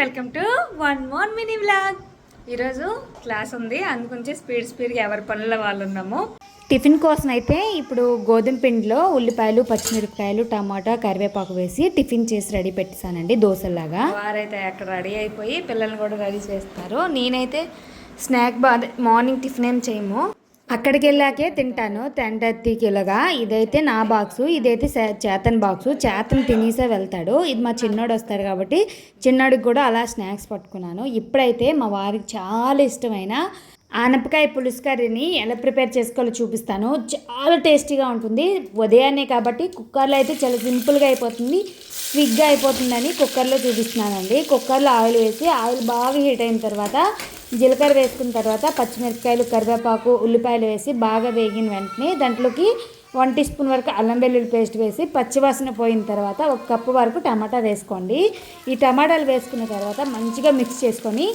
Welcome to one more mini vlog. ఈరోజు class ఉంది. అందుకుంచి స్పీడ్ స్పీడ్గా ఎవరి పనుల వాళ్ళు ఉన్నాము. టిఫిన్ కోసం అయితే ఇప్పుడు గోధుమ పిండిలో ఉల్లిపాయలు పచ్చిమిరపకాయలు టమాటా కరివేపాకు వేసి టిఫిన్ చేసి రెడీ పెట్టేశానండి దోశలాగా వారైతే అక్కడ రెడీ అయిపోయి పిల్లల్ని కూడా రెడీ చేస్తారు. నేనైతే స్నాక్ బా అదే మార్నింగ్ టిఫిన్ ఏం చేయము. అక్కడికి వెళ్ళాకే తింటాను. టెన్ థర్టీకి ఇలాగా ఇదైతే నా బాక్సు ఇదైతే చేతన్ బాక్సు చేతన్ తినేసే వెళ్తాడు. ఇది మా చిన్నోడు వస్తాడు కాబట్టి చిన్నోడికి కూడా అలా స్నాక్స్ పట్టుకున్నాను. ఇప్పుడైతే మా వారికి చాలా ఇష్టమైన ఆనపకాయ పులుసు కర్రీని ఎలా ప్రిపేర్ చేసుకోవాలో చూపిస్తాను. చాలా టేస్టీగా ఉంటుంది. ఉదయాన్నే కాబట్టి కుక్కర్లో అయితే చాలా సింపుల్గా అయిపోతుంది. క్విక్గా అయిపోతుందని కుక్కర్లో చూపిస్తున్నానండి. కుక్కర్లో ఆయిల్ వేసి ఆయిల్ బాగా హీట్ అయిన తర్వాత జీలకర్ర వేసుకున్న తర్వాత పచ్చిమిరపకాయలు కరివేపాకు ఉల్లిపాయలు వేసి బాగా వేగిన వెంటనే దాంట్లోకి వన్ టీ స్పూన్ వరకు అల్లం వెల్లుల్లి పేస్ట్ వేసి పచ్చివాసన పోయిన తర్వాత ఒక కప్పు వరకు టమాటా వేసుకోండి. ఈ టమాటాలు వేసుకున్న తర్వాత మంచిగా మిక్స్ చేసుకొని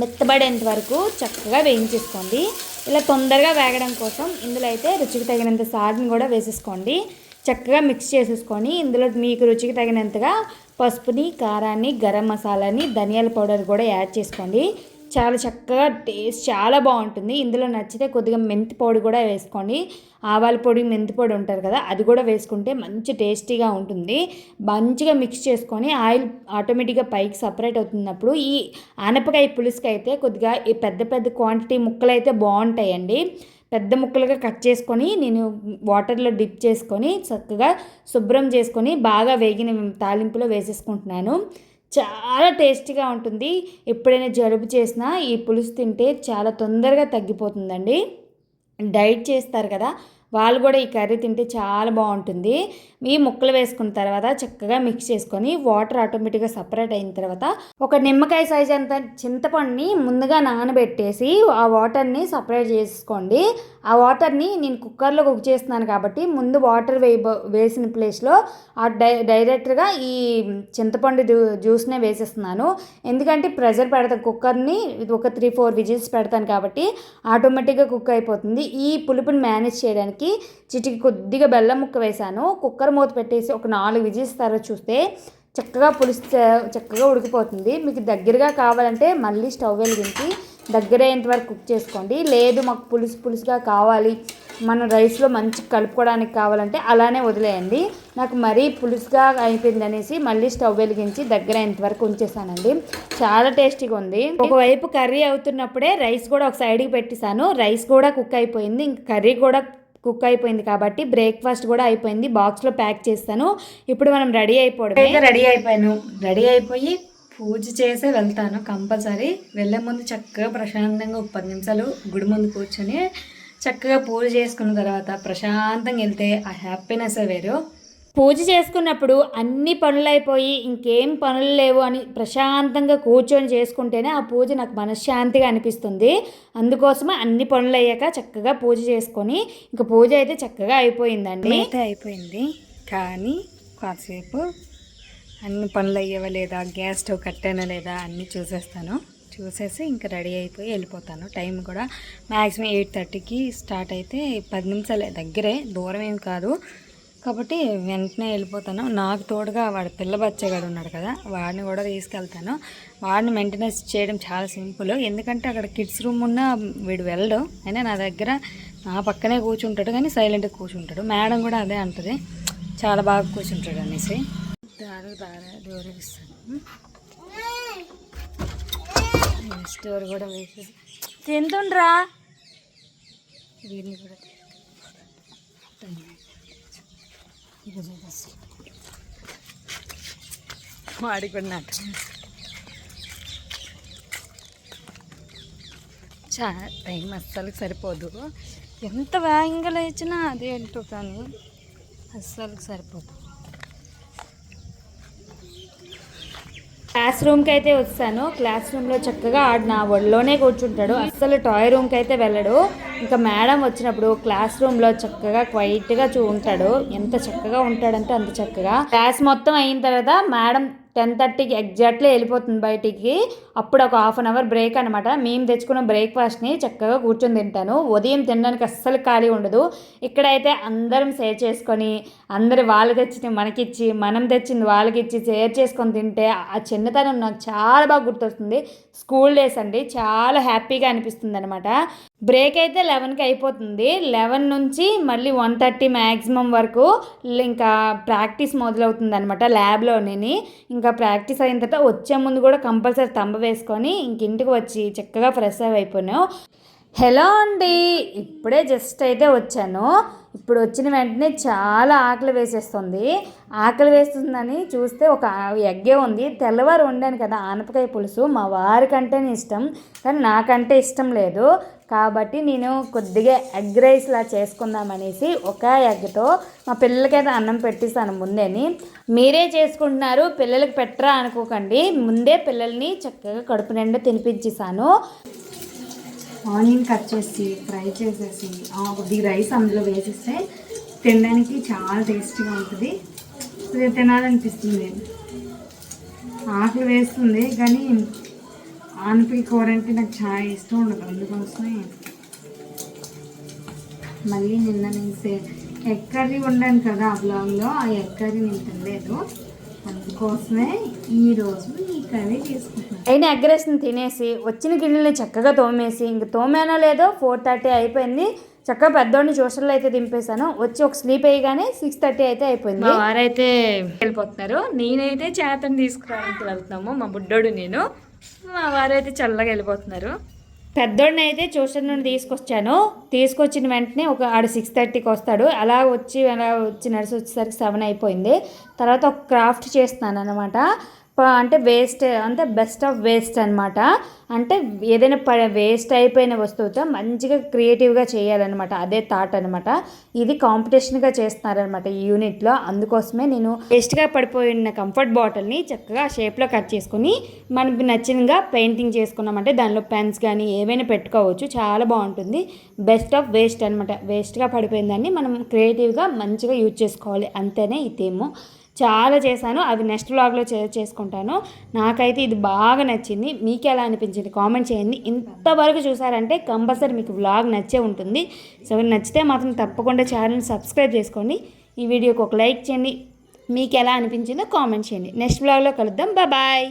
మెత్తబడేంత వరకు చక్కగా వేయించేసుకోండి. ఇలా తొందరగా వేగడం కోసం ఇందులో అయితే రుచికి తగినంత సాల్ట్ని కూడా వేసేసుకోండి. చక్కగా మిక్స్ చేసేసుకొని ఇందులో మీకు రుచికి తగినంతగా పసుపుని కారాన్ని గరం మసాలాని ధనియాల పౌడర్ కూడా యాడ్ చేసుకోండి. చాలా చక్కగా టేస్ట్ చాలా బాగుంటుంది. ఇందులో నచ్చితే కొద్దిగా మెంతి పొడి కూడా వేసుకోండి. ఆవాల పొడి మెంతి పొడి ఉంటారు కదా అది కూడా వేసుకుంటే మంచి టేస్టీగా ఉంటుంది. మంచిగా మిక్స్ చేసుకొని ఆయిల్ ఆటోమేటిక్గా పైకి సపరేట్ అవుతున్నప్పుడు ఈ ఆనపకాయ పులుసుకి అయితే కొద్దిగా ఈ పెద్ద పెద్ద క్వాంటిటీ ముక్కలు అయితే బాగుంటాయండి. పెద్ద ముక్కలుగా కట్ చేసుకొని నేను వాటర్లో డిప్ చేసుకొని చక్కగా శుభ్రం చేసుకొని బాగా వేగిన తాలింపులో వేసేసుకుంటున్నాను. చాలా టేస్టీగా ఉంటుంది. ఎప్పుడైనా జలుబు చేసినా ఈ పులుసు తింటే చాలా తొందరగా తగ్గిపోతుందండి. డైట్ చేస్తారు కదా వాళ్ళు కూడా ఈ కర్రీ తింటే చాలా బాగుంటుంది. ఈ ముక్కలు వేసుకున్న తర్వాత చక్కగా మిక్స్ చేసుకొని వాటర్ ఆటోమేటిక్గా సపరేట్ అయిన తర్వాత ఒక నిమ్మకాయ సైజ్ అంత చింతపండుని ముందుగా నానబెట్టేసి ఆ వాటర్ని సపరేట్ చేసుకోండి. ఆ వాటర్ని నేను కుక్కర్లో కుక్ చేస్తున్నాను కాబట్టి ముందు వాటర్ వేయ వేసిన ప్లేస్లో ఆ డై డైరెక్ట్గా ఈ చింతపండు జ్యూ- జ్యూస్నే వేసేస్తున్నాను. ఎందుకంటే ప్రెషర్ పెడతాను కుక్కర్ని ఒక త్రీ ఫోర్ విజిల్స్ పెడతాను కాబట్టి ఆటోమేటిక్గా కుక్ అయిపోతుంది. ఈ పులుపుని మేనేజ్ చేయడానికి చిటికి కొద్దిగా బెల్లం ముక్క వేశాను. కుక్కర్ మూత పెట్టేసి ఒక నాలుగు విజిల్స్ తర్వాత చూస్తే చక్కగా పులుసు చక్కగా ఉడికిపోతుంది. మీకు దగ్గరగా కావాలంటే మళ్ళీ స్టవ్ వెలిగించి దగ్గరయ్యేంత వరకు కుక్ చేసుకోండి. లేదు మాకు పులుసు పులుసుగా కావాలి. మన రైస్లో మంచి కలుపుకోవడానికి కావాలంటే అలానే వదిలేయండి. నాకు మరీ పులుసుగా అయిపోయింది అనేసి మళ్ళీ స్టవ్ వెలిగించి దగ్గర అయ్యేంత వరకు ఉంచేసానండి చాలా టేస్టీగా ఉంది. ఒకవైపు కర్రీ అవుతున్నప్పుడే రైస్ కూడా ఒక సైడ్కి పెట్టేశాను. రైస్ కూడా కుక్ అయిపోయింది. ఇంక కర్రీ కూడా కుక్ అయిపోయింది కాబట్టి బ్రేక్ఫాస్ట్ కూడా అయిపోయింది. బాక్స్లో ప్యాక్ చేస్తాను. ఇప్పుడు మనం రెడీ అయిపోవడం అయితే రెడీ అయిపోయాను. రెడీ అయిపోయి పూజ చేసే వెళ్తాను కంపల్సరీ. వెళ్ళే ముందు చక్కగా ప్రశాంతంగా ఒక పది నిమిషాలు గుడి ముందు కూర్చొని చక్కగా పూజ చేసుకున్న తర్వాత ప్రశాంతంగా వెళ్తే ఆ హ్యాపీనెస్ వేరు. పూజ చేసుకున్నప్పుడు అన్ని పనులు అయిపోయి ఇంకేం పనులు లేవు అని ప్రశాంతంగా కూర్చొని చేసుకుంటేనే ఆ పూజ నాకు మనశ్శాంతిగా అనిపిస్తుంది. అందుకోసమే అన్ని పనులు అయ్యాక చక్కగా పూజ చేసుకొని ఇంకా పూజ అయితే చక్కగా అయిపోయిందండి. అయితే అయిపోయింది. కానీ కాసేపు అన్ని పనులు అయ్యేవా లేదా గ్యాస్ స్టవ్ కట్టానా లేదా అన్నీ చూసేస్తాను. చూసేసి ఇంకా రెడీ అయిపోయి వెళ్ళిపోతాను. టైం కూడా మ్యాక్సిమం ఎయిట్ థర్టీకి స్టార్ట్ అయితే పది నిమిషాలే దగ్గరే దూరం ఏం కాదు. కాబట్టి వెంటనే వెళ్ళిపోతాను. నాకు తోడుగా వాడు పిల్ల బచ్చగాడు ఉన్నాడు కదా వాడిని కూడా తీసుకెళ్తాను. వాడిని మెయింటెనెన్స్ చేయడం చాలా సింపుల్. ఎందుకంటే అక్కడ కిడ్స్ రూమ్ ఉన్న వీడు వెళ్ళడు. అయినా నా దగ్గర నా పక్కనే కూర్చుంటాడు కానీ సైలెంట్గా కూర్చుంటాడు. మేడం కూడా అదే అంటది. చాలా బాగా కూర్చుంటాడు అనేసి. దారు దార దూరగిస్తాను స్టోర్ కూడా వేసేసి. తింటుండ్రా. వీడిని కూడా వాడుకున్నాక చా టైం అస్సలు సరిపోదు. ఎంత వేగంగా లేచినా అదేంటో కానీ అస్సలు సరిపోదు. క్లాస్ రూమ్కి అయితే వస్తాను. క్లాస్ రూమ్లో చక్కగా ఆడు నా ఒళ్ళోనే కూర్చుంటాడు. అస్సలు టాయ్ రూమ్కి అయితే వెళ్ళడు. ఇంకా మేడం వచ్చినప్పుడు క్లాస్ రూమ్లో చక్కగా క్వైట్గా చూ ఉంటాడు ఎంత చక్కగా ఉంటాడంటే అంత చక్కగా. క్లాస్ మొత్తం అయిన తర్వాత మేడం టెన్ థర్టీకి ఎగ్జాక్ట్లీ వెళ్ళిపోతుంది బయటికి. అప్పుడు ఒక హాఫ్ అన్ అవర్ బ్రేక్ అనమాట మేము తెచ్చుకున్న బ్రేక్ఫాస్ట్ని చక్కగా కూర్చొని తింటాను. ఉదయం తినడానికి అస్సలు ఖాళీ ఉండదు. ఇక్కడైతే అందరం షేర్ చేసుకొని అందరు వాళ్ళు తెచ్చింది మనకిచ్చి మనం తెచ్చింది వాళ్ళకి ఇచ్చి షేర్ చేసుకొని తింటే ఆ చిన్నతనం నాకు చాలా బాగా గుర్తొస్తుంది. స్కూల్ డేస్ అండి. చాలా హ్యాపీగా అనిపిస్తుంది అనమాట బ్రేక్ అయితే లెవెన్కి అయిపోతుంది. లెవెన్ నుంచి మళ్ళీ వన్ థర్టీ మ్యాక్సిమం వరకు ఇంకా ప్రాక్టీస్ మొదలవుతుంది అనమాట ల్యాబ్లోనే ఇంకా ప్రాక్టీస్ అయిన తర్వాత వచ్చే ముందు కూడా కంపల్సరీ తంబ వేసుకొని ఇంక ఇంటికి వచ్చి చక్కగా ఫ్రెష్ అప్ అయిపోయాను హలో అండి ఇప్పుడే జస్ట్ అయితే వచ్చాను. ఇప్పుడు వచ్చిన వెంటనే చాలా ఆకలి వేసేస్తుంది. ఆకలి వేస్తుందని చూస్తే ఒక ఎగ్గే ఉంది. తెల్లవారు వండాను కదా ఆనపకాయ పులుసు మా వారికంటేనే ఇష్టం కానీ నాకంటే ఇష్టం లేదు. కాబట్టి నేను కొద్దిగా ఎగ్ రైస్లా చేసుకుందామనేసి ఒక ఎగ్తో మా పిల్లలకైతే అన్నం పెట్టిస్తాను ముందేని మీరే చేసుకుంటున్నారు పిల్లలకి పెట్టరా అనుకోకండి. ముందే పిల్లల్ని చక్కగా కడుపు నిండా తినిపించేసాను ఆనియన్ కట్ చేసి ఫ్రై చేసేసి కొద్దిగా రైస్ అందులో వేసేస్తే తినడానికి చాలా టేస్టీగా ఉంటుంది. తినాలనిపిస్తుంది. ఆకలి వేస్తుంది కానీ ఆనపకాయ కూర అంటే నాకు చాలా ఇష్టం ఉండదు అందుకోసమే. మళ్ళీ నిన్న నేను ఎగ్ కర్రీ వండాను కదా ఆ బ్లాగ్లో ఆ ఎగ్ కర్రీ నేను తినలేదు. అందుకోసమే ఈరోజు ఈ కర్రీ చేసుకుంటున్నాను. అయిన ఎగ్ రైస్ని తినేసి వచ్చిన గిన్నెల్ని చక్కగా తోమేసి ఇంక తోమేనో లేదో ఫోర్ థర్టీ అయిపోయింది. చక్కగా పెద్దోడిని ట్యూషన్లో అయితే దింపేశాను. వచ్చి ఒక స్లీప్ అయ్యగానే సిక్స్ థర్టీ అయితే అయిపోయింది. మా వారైతే వెళ్ళిపోతున్నారు. నేనైతే చేతను తీసుకురావడానికి వెళ్తున్నాము మా బుడ్డోడు నేను. మా వారైతే చల్లగా వెళ్ళిపోతున్నారు. పెద్దోడిని అయితే ట్యూషన్ నుండి తీసుకొచ్చాను. తీసుకొచ్చిన వెంటనే ఒక ఆడు సిక్స్ థర్టీకి వస్తాడు. అలా వచ్చి అలా వచ్చి నడిచి వచ్చేసరికి సెవెన్ అయిపోయింది. తర్వాత ఒక క్రాఫ్ట్ చేస్తున్నాను అనమాట అంటే వేస్ట్ అంటే బెస్ట్ ఆఫ్ వేస్ట్ అనమాట అంటే ఏదైనా ప వేస్ట్ అయిపోయిన వస్తువుతో మంచిగా క్రియేటివ్గా చేయాలన్నమాట. అదే థాట్ అనమాట ఇది కాంపిటీషన్గా చేస్తున్నారనమాట ఈ యూనిట్లో అందుకోసమే నేను వేస్ట్గా పడిపోయిన కంఫర్ట్ బాటిల్ని చక్కగా షేప్లో కట్ చేసుకుని మనకి నచ్చినగా పెయింటింగ్ చేసుకున్నామంటే దానిలో పెన్స్ కానీ ఏవైనా పెట్టుకోవచ్చు. చాలా బాగుంటుంది. బెస్ట్ ఆఫ్ వేస్ట్ అనమాట వేస్ట్గా పడిపోయిన దాన్ని మనం క్రియేటివ్గా మంచిగా యూజ్ చేసుకోవాలి. అంతేనే ఈ థీము చాలా చేశాను. అవి నెక్స్ట్ వ్లాగ్లో చే చేసుకుంటాను. నాకైతే ఇది బాగా నచ్చింది. మీకు ఎలా అనిపించింది కామెంట్ చేయండి. ఇంతవరకు చూసారంటే కంపల్సరీ మీకు వ్లాగ్ నచ్చే ఉంటుంది. సో నచ్చితే మాత్రం తప్పకుండా ఛానల్ని సబ్స్క్రైబ్ చేసుకోండి. ఈ వీడియోకి ఒక లైక్ చేయండి. మీకు ఎలా అనిపించిందో కామెంట్ చేయండి. నెక్స్ట్ వ్లాగ్లో కలుద్దాం. బాయ్.